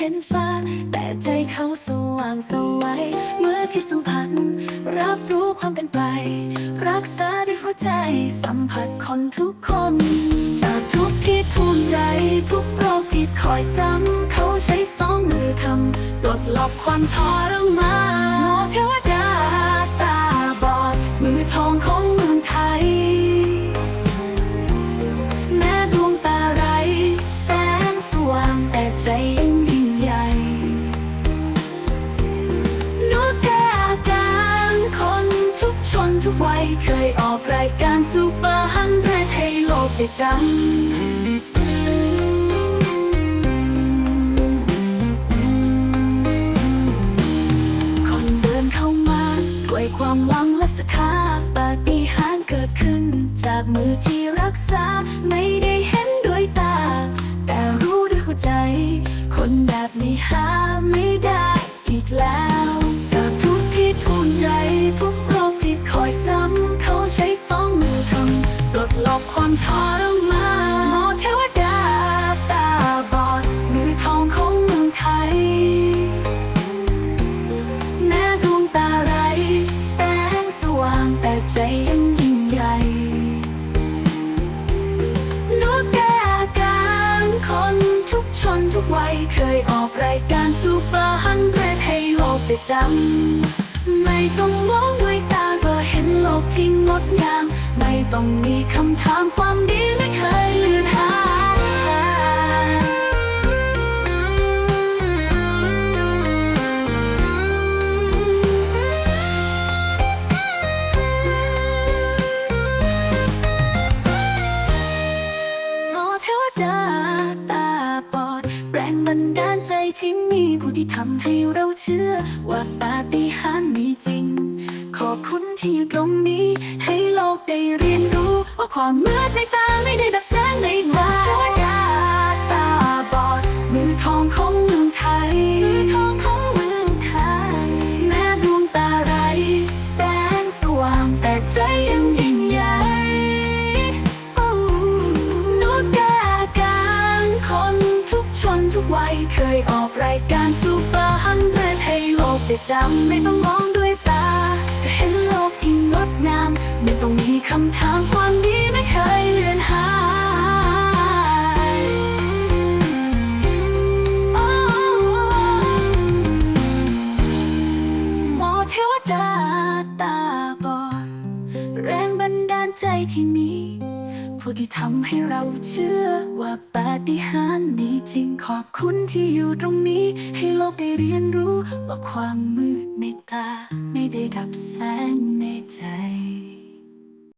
เห็นฟ้า แต่ใจเขาสว่างสวัยเมื่อที่สัมผัสรับรู้ความเป็นไป รักษาด้วยหัวใจสัมผัสคนทุกคน จากทุกที่ทุ่มใจ ทุกรอบที่คอยซ้ำ เขาใช้สองมือทำปลดล็อกความทรมานหมอเทวดา ทุกวัยเคยออกรายการซูเปอร์ฮันเดรให้โลกได้จำคนเดินเข้ามาด้วยความหวังและศรัทธาปาฏิหาริย์เกิดขึ้น จากมือที่รักษา ไม่ได้เห็นด้วยตา แต่รู้ด้วยหัวใจ คนแบบนี้หาไม่ได้อีกแล้ว ออกรายการซูเปอร์ฮันเดรให้โลกได้จำ ไม่ต้องมองด้วยตาก็เห็นโลกที่งดงาม ไม่ต้องมีคำถามความดีไม่เคยลือนหายหมอเทวดา ผู้ที่ทำให้เราเชื่อ ว่าปาฏิหาริย์มีจริง ขอบคุณที่อยู่ตรงนี้ ให้โลกได้เรียนรู้ ว่าความมืดในตาไม่ได้ดับแสงในใจ เคยออกรายการซูเปอร์ฮันเดรให้โลกได้จำไม่ต้องมองด้วยตาก็เห็นโลกที่งดงาม ไม่ต้องมีคำถามความดีไม่เคยเลือนหายโอ้หมอเทวดาตาบอดแรงบันดาลใจที่มี ผู้ที่ทำให้เราเชื่อว่าปาฏิหาริย์มีจริงขอบคุณที่อยู่ตรงนี้ ให้โลกได้เรียนรู้ว่าความมืดในตา ไม่ได้ดับแสงในใจ